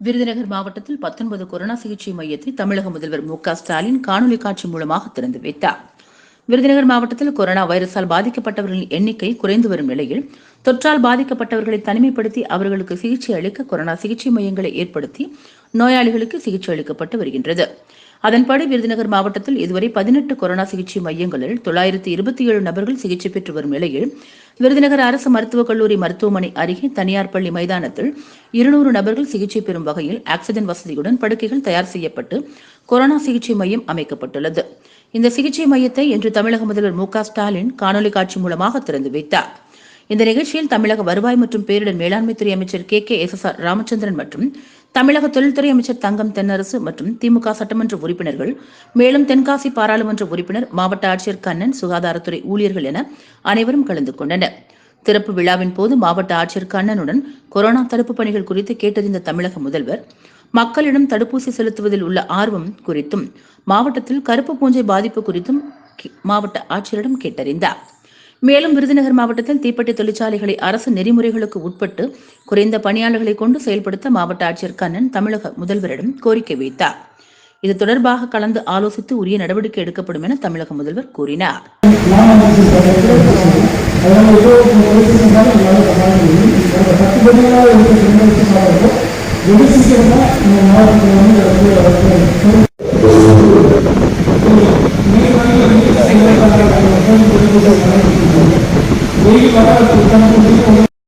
விருதுநகர் மாவட்டத்தில் 19 கொரோனா சிகிச்சை மையத்தை தமிழக முதல்வர் மு ஸ்டாலின் காணொலி காட்சி மூலமாக திறந்து வைத்தார். விருதுநகர் மாவட்டத்தில் கொரோனா வைரஸால் பாதிக்கப்பட்டவர்களின் எண்ணிக்கை குறைந்து வரும் நிலையில் தொற்றால் பாதிக்கப்பட்டவர்களை தனிமைப்படுத்தி அவர்களுக்கு சிகிச்சை அளிக்க கொரோனா சிகிச்சை மையங்களை ஏற்படுத்தி நோயாளிகளுக்கு சிகிச்சை அளிக்கப்பட்டு வருகின்றது. அதன்படி விருதுநகர் மாவட்டத்தில் இதுவரை பதினெட்டு கொரோனா சிகிச்சை மையங்களில் தொள்ளாயிரத்தி இருபத்தி ஏழு நபர்கள் சிகிச்சை பெற்று வரும் நிலையில் விருதுநகர் அரசு மருத்துவக் கல்லூரி மருத்துவமனை அருகே தனியார் பள்ளி மைதானத்தில் இருநூறு நபர்கள் சிகிச்சை பெறும் வகையில் ஆக்சிஜன் வசதியுடன் படுக்கைகள் தயார் செய்யப்பட்டு கொரோனா சிகிச்சை மையம் அமைக்கப்பட்டுள்ளது. இந்த சிகிச்சை மையத்தை இன்று தமிழக முதல்வர் மு க ஸ்டாலின் காணொலி காட்சி மூலமாக திறந்து வைத்தார். இந்த நிகழ்ச்சியில் தமிழக வருவாய் மற்றும் பேரிடர் மேலாண்மைத்துறை அமைச்சர் K K S S R Ramachandran மற்றும் தமிழக தொழில்துறை அமைச்சர் தங்கம் தென்னரசு மற்றும் திமுக சட்டமன்ற உறுப்பினர்கள் மேலும் தென்காசி பாராளுமன்ற உறுப்பினர் மாவட்ட ஆட்சியர் கண்ணன் சுகாதாரத்துறை ஊழியர்கள் என அனைவரும் கலந்து கொண்டனர். திறப்பு விழாவின் போது மாவட்ட ஆட்சியர் கண்ணனுடன் கொரோனா தடுப்பு பணிகள் குறித்து கேட்டறிந்த தமிழக முதல்வர் மக்களிடம் தடுப்பூசி செலுத்துவதில் உள்ள ஆர்வம் குறித்தும் மாவட்டத்தில் கருப்பு பூஞ்சை பாதிப்பு குறித்தும் மாவட்ட ஆட்சியரிடம் கேட்டறிந்தார். மேலும் விருதுநகர் மாவட்டத்தில் தீப்பெட்டி தொழிற்சாலைகளை அரசு நெறிமுறைகளுக்கு உட்பட்டு குறைந்த பணியாளர்களை கொண்டு செயல்படுத்த மாவட்ட ஆட்சியர் கண்ணன் தமிழக முதல்வரிடம் கோரிக்கை வைத்தார் இது தொடர்பாக கலந்து ஆலோசித்து உரிய நடவடிக்கை எடுக்கப்படும் என தமிழக முதல்வர் கூறினார் Thank.